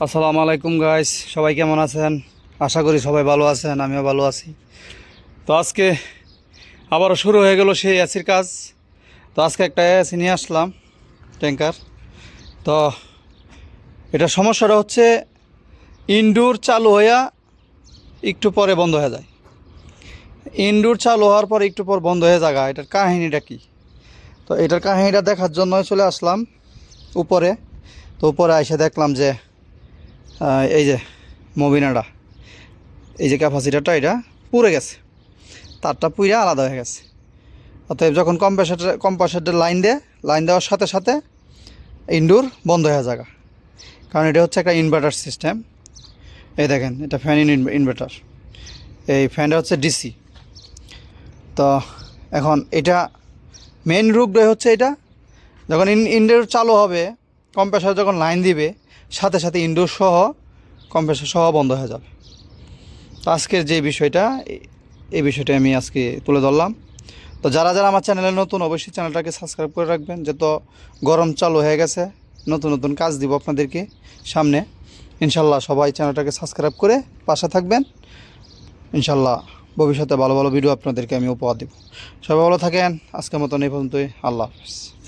আসসালামু আলাইকুম গাইস সবাই কেমন আছেন? আশা করি সবাই ভালো আছেন, আমিও ভালো আছি। তো আজকে আবারও শুরু হয়ে গেল সেই এসির কাজ। তো আজকে একটা এসি নিয়ে আসলাম ট্যাঙ্কার তো এটা সমস্যাটা হচ্ছে ইনডোর চালু হইয়া একটু পরে বন্ধ হয়ে যায়। ইনডোর চালু হওয়ার পর একটু পর বন্ধ হয়ে যাগা এটার কাহিনীটা কি? তো এটার কাহিনীটা দেখার জন্য চলে আসলাম উপরে। তো উপরে এসে দেখলাম যে এই যে মবিনাটা, এই যে ক্যাপাসিটারটা এটা পুড়ে গেছে। তারটা পুড়ে আলাদা হয়ে গেছে। অতএব যখন কম্প্রেসারটা কম্প্রেসারটা লাইন দেয় লাইন দেওয়ার সাথে সাথে ইনডোর বন্ধ হয়ে যাগা কারণ এটা হচ্ছে একটা ইনভার্টার সিস্টেম এই দেখেন, এটা ফ্যান ইন ইনভার্টার এই ফ্যানটা হচ্ছে ডিসি তো এখন এটা মেন রোগটাই হচ্ছে এটা। যখন ইন ইনডোর চালু হবে কম্প্রেসার যখন লাইন দিবে, সাথে সাথে ইনডোর সহ কম্প্রেসার সহ বন্ধ হয়ে যাবে। তো আজকের যে বিষয়টা এই বিষয়টা আমি আজকে তুলে ধরলাম। তো যারা যারা আমার চ্যানেলে নতুন, অবশ্যই চ্যানেলটাকে সাবস্ক্রাইব করে রাখবেন, যত গরম চালু হয়ে গেছে, নতুন নতুন কাজ দিব আপনাদেরকে সামনে। ইনশাল্লাহ সবাই চ্যানেলটাকে সাবস্ক্রাইব করে পাশে থাকবেন। ইনশাল্লাহ ভবিষ্যতে ভালো ভালো ভিডিও আপনাদেরকে আমি উপহার দেব। সবাই ভালো থাকেন। আজকের মতন এই পর্যন্তই। আল্লাহ হাফিজ।